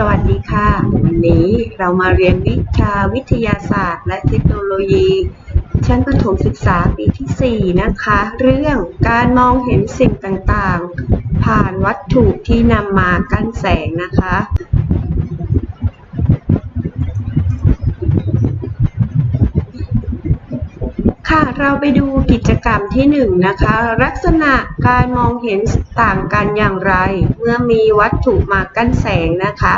สวัสดีค่ะ วันนี้เรามาเรียนวิชาวิทยาศาสตร์ และเทคโนโลยี ชั้นประถมศึกษาปีที่ 4 นะคะ เรื่องการมองเห็นสิ่งต่างๆ ผ่านวัตถุที่นำมากั้นแสงนะคะ เราไปดูกิจกรรมที่หนึ่งนะคะ ลักษณะการมองเห็นต่างกันอย่างไร เมื่อมีวัตถุมากั้นแสงนะคะ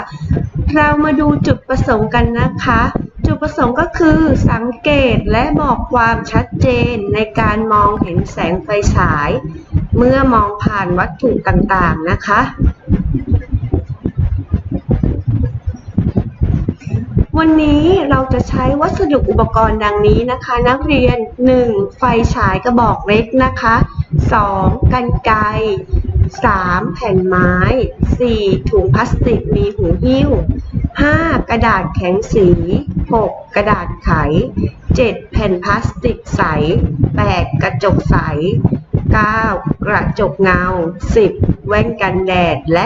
เรามาดูจุดประสงค์กันนะคะ จุดประสงค์ก็คือสังเกตและบอกความชัดเจนในการมองเห็นแสงไฟฉาย เมื่อมองผ่านวัตถุต่างๆนะคะ วันนี้เราจะใช้วัสดุอุปกรณ์ดังนี้นะคะ นักเรียน 1. ไฟฉายกระบอกเล็กนะคะ 2. กันไกร 3. แผ่นไม้ 4. ถุงพลาสติกมีหูหิ้ว 5. กระดาษแข็งสี 6. กระดาษไข 7. แผ่นพลาสติกใส 8. กระจกใส 9. กระจกเงา 10. แว่นกันแดดและ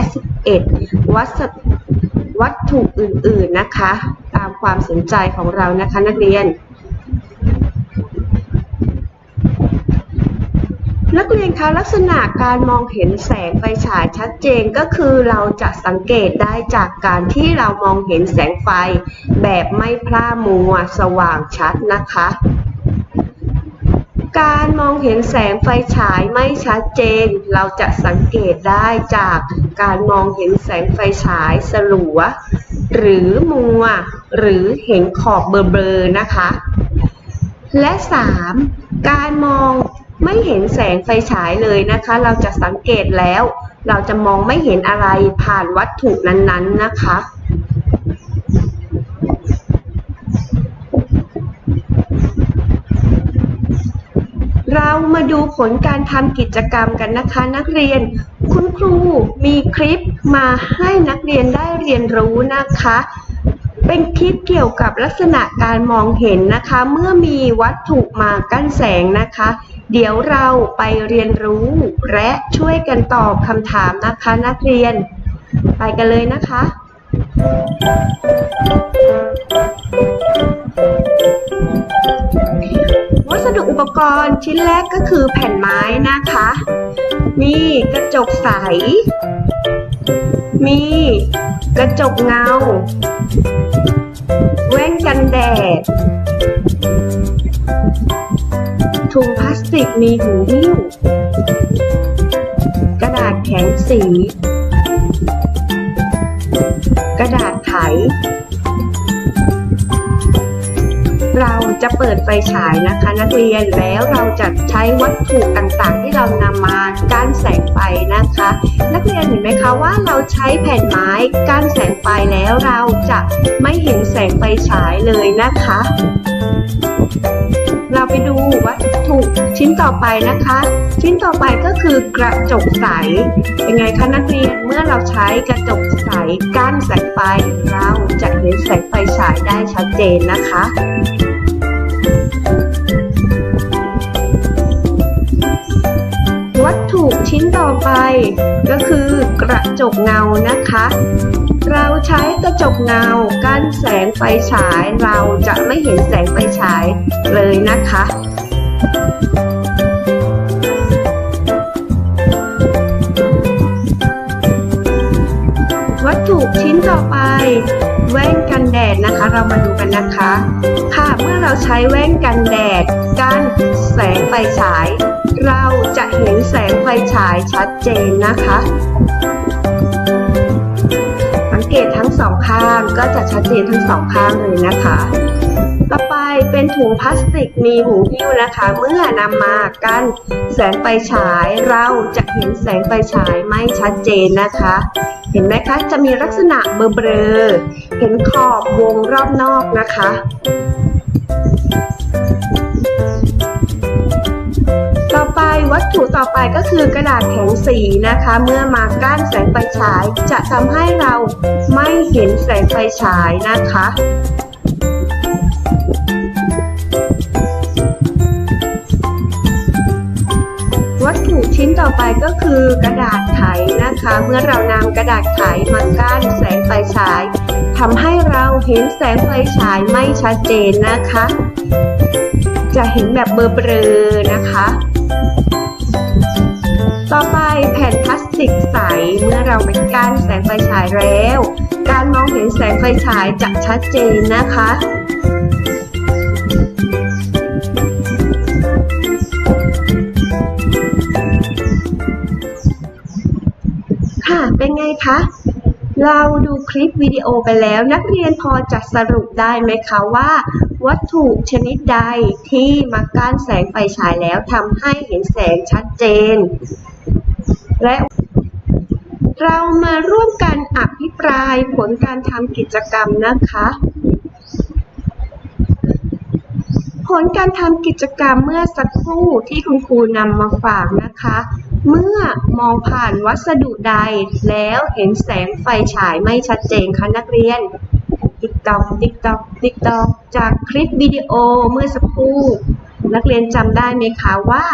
11. วัสดุ วัตถุอื่นๆนะคะ ตามความสนใจของเรานะคะนักเรียน นักเรียนคะลักษณะการมองเห็นแสงไฟฉายชัดเจนก็คือเราจะสังเกตได้จากการที่เรามองเห็นแสงไฟแบบไม่พร่ามัวสว่างชัดนะคะ การมองเห็นแสงไฟฉายไม่ชัดเจน เราจะสังเกตได้จากการมองเห็นแสงไฟฉายสลัว หรือมัว หรือเห็นขอบเบลอๆนะคะ และ 3. การมองไม่เห็นแสงไฟฉายเลยนะคะ เราจะสังเกตแล้ว เราจะมองไม่เห็นอะไรผ่านวัตถุนั้นๆนะคะ เรามาดูผลการทำกิจกรรมกันนะคะ นักเรียน คุณครูมีคลิปมาให้นักเรียนได้เรียนรู้นะคะ เป็นคลิปเกี่ยวกับลักษณะการมองเห็นนะคะ เมื่อมีวัตถุมากั้นแสงนะคะ เดี๋ยวเราไปเรียนรู้และช่วยกันตอบคำถามนะคะ นักเรียน ไปกันเลยนะคะ วัสดุอุปกรณ์ชิ้นแรกก็คือแผ่นไม้นะคะ มีกระจกใส มีกระจกเงา แว่นกันแดด ถุงพลาสติกมีหูหิ้ว กระดาษแข็งสี กระดาษไข เราจะเปิดไฟฉายนะคะนักเรียนแล้วเราจะใช้วัตถุต่างๆ ที่เรานำมากั้นแสงไฟนะคะ นักเรียนเห็นไหมคะว่าเราใช้แผ่นไม้กั้นแสงไฟแล้วเราจะไม่เห็นแสงไฟฉายเลยนะคะ เราไปดูวัตถุชิ้นต่อไปนะคะ ชิ้นต่อไปก็คือกระจกใสเป็นไงคะนักเรียนเมื่อเราใช้กระจกใสกั้นแสงไฟเราจะเห็นแสงไฟฉายได้ชัดเจนนะคะ ก็คือกระจกเงานะคะ เราใช้กระจกเงากั้นแสงไฟฉาย เราจะไม่เห็นแสงไฟฉายเลยนะคะ วัตถุชิ้นต่อไปแว่น กันแดดนะคะ เรามาดูกันนะคะ ค่ะเมื่อเราใช้แว่นกันแดดกันแสงไฟฉาย เราจะเห็นแสงไฟฉายชัดเจนนะคะ สังเกตทั้งสองข้างก็จะชัดเจนทั้งสองข้างเลยนะคะ เป็นถุงพลาสติกมีหูหิ้วนะคะ เมื่อนำมากั้นแสงไฟฉายเราจะเห็นแสงไฟฉายไม่ชัดเจนนะคะ เห็นไหมคะจะมีลักษณะเบลอๆเห็นขอบวงรอบนอกนะคะต่อไปวัตถุต่อไปก็คือกระดาษแข็งสีนะคะ เมื่อมากั้นแสงไฟฉาย จะทำให้เราไม่เห็นแสงไฟฉายนะคะ ต่อไปก็คือกระดาษไขนะคะ เมื่อเรานำกระดาษไขมากั้นแสงไฟฉายทำให้เราเห็นแสงไฟฉายไม่ชัดเจนนะคะ จะเห็นแบบเบลอๆนะคะ ต่อไปแผ่นพลาสติกใสเมื่อเราไปกั้นแสงไฟฉายแล้ว การมองเห็นแสงไฟฉายจะชัดเจนนะคะ ไงคะ เราดูคลิปวิดีโอไปแล้ว นักเรียนพอจะสรุปได้ไหมคะว่า วัตถุชนิดใดที่มากั้นแสงไฟฉายแล้วทำให้เห็นแสงชัดเจน และเรามาร่วมกันอภิปรายผลการทำกิจกรรมนะคะ ผลการทำกิจกรรมเมื่อสักครู่ที่คุณครูนำมาฝากนะคะ เมื่อมองผ่านวัสดุใดแล้วเห็นแสงไฟฉายไม่ชัดเจนคะนักเรียน ติ๊กตอกติ๊กตอกติ๊กตอกจากคลิปวิดีโอเมื่อสักครู่ นักเรียนจำได้ไหมคะว่า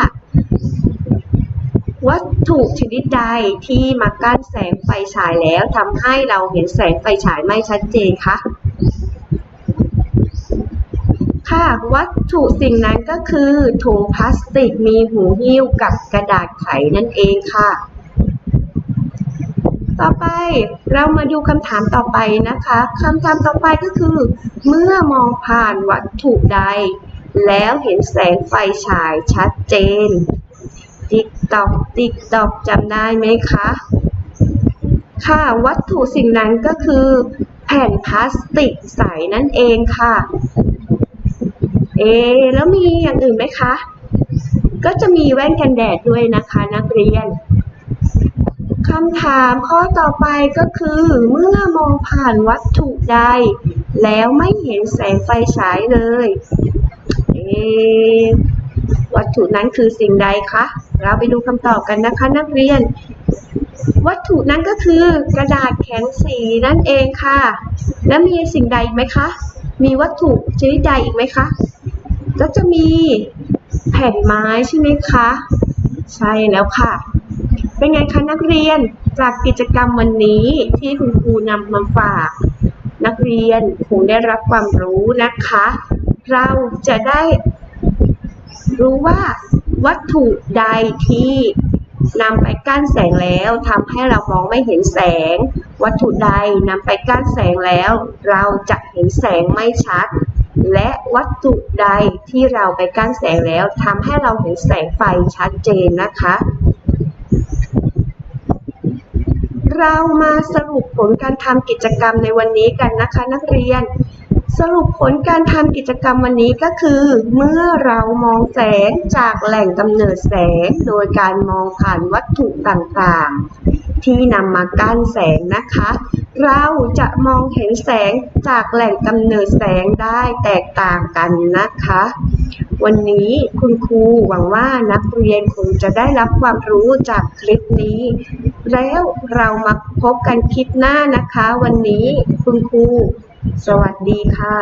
วัตถุชนิดใดที่มากั้นแสงไฟฉายแล้วทำให้เราเห็นแสงไฟฉายไม่ชัดเจนคะ ค่ะ วัตถุสิ่งนั้นก็คือถุงพลาสติกมีหูหิ้วกับกระดาษไขนั่นเองค่ะ ต่อไปเรามาดูคำถามต่อไปนะคะคำถามต่อไปก็คือ เมื่อมองผ่านวัตถุใด แล้วเห็นแสงไฟฉายชัดเจน ติ๊กตอกติ๊กตอกจำได้ไหมคะ ค่ะวัตถุสิ่งนั้นก็คือแผ่นพลาสติกใสนั่นเองค่ะ เอ แล้วมีอย่างอื่นไหมคะ ก็จะมีแว่นกันแดดด้วยนะคะนักเรียนคำถามข้อต่อไปก็คือ เมื่อมองผ่านวัตถุใด แล้วไม่เห็นแสงไฟฉายเลย เอ วัตถุนั้นคือสิ่งใดคะ เราไปดูคำตอบกันนะคะนักเรียน วัตถุนั้นก็คือกระดาษแข็งสีนั่นเองค่ะ แล้วมีสิ่งใดอีกไหมคะ มีวัตถุชนิดใดอีกไหมคะ ก็จะมีแผ่นไม้ใช่ไหมคะ ใช่แล้วค่ะ เป็นไงคะนักเรียนจากกิจกรรมวันนี้ที่คุณครูนำมาฝาก นักเรียนคงได้รับความรู้นะคะ เราจะได้รู้ว่าวัตถุใดที่นำไปกั้นแสงแล้วทำให้เรามองไม่เห็นแสง วัตถุใดนำไปกั้นแสงแล้ว เราจะเห็นแสงไม่ชัด และวัตถุใดที่เราไปกั้นแสงแล้วทำให้เราเห็นแสงไฟชัดเจนนะคะ เรามาสรุปผลการทำกิจกรรมในวันนี้กันนะคะนักเรียน สรุปผลการทำกิจกรรมวันนี้ก็คือ เมื่อเรามองแสงจากแหล่งกำเนิดแสง โดยการมองผ่านวัตถุต่างๆ ที่นำมากั้นแสงนะคะ เราจะมองเห็นแสงจากแหล่งกำเนิดแสงได้แตกต่างกันนะคะ วันนี้คุณครูหวังว่านักเรียนคงจะได้รับความรู้จากคลิปนี้ แล้วเรามาพบกันคลิปหน้านะคะ วันนี้คุณครู สวัสดีค่ะ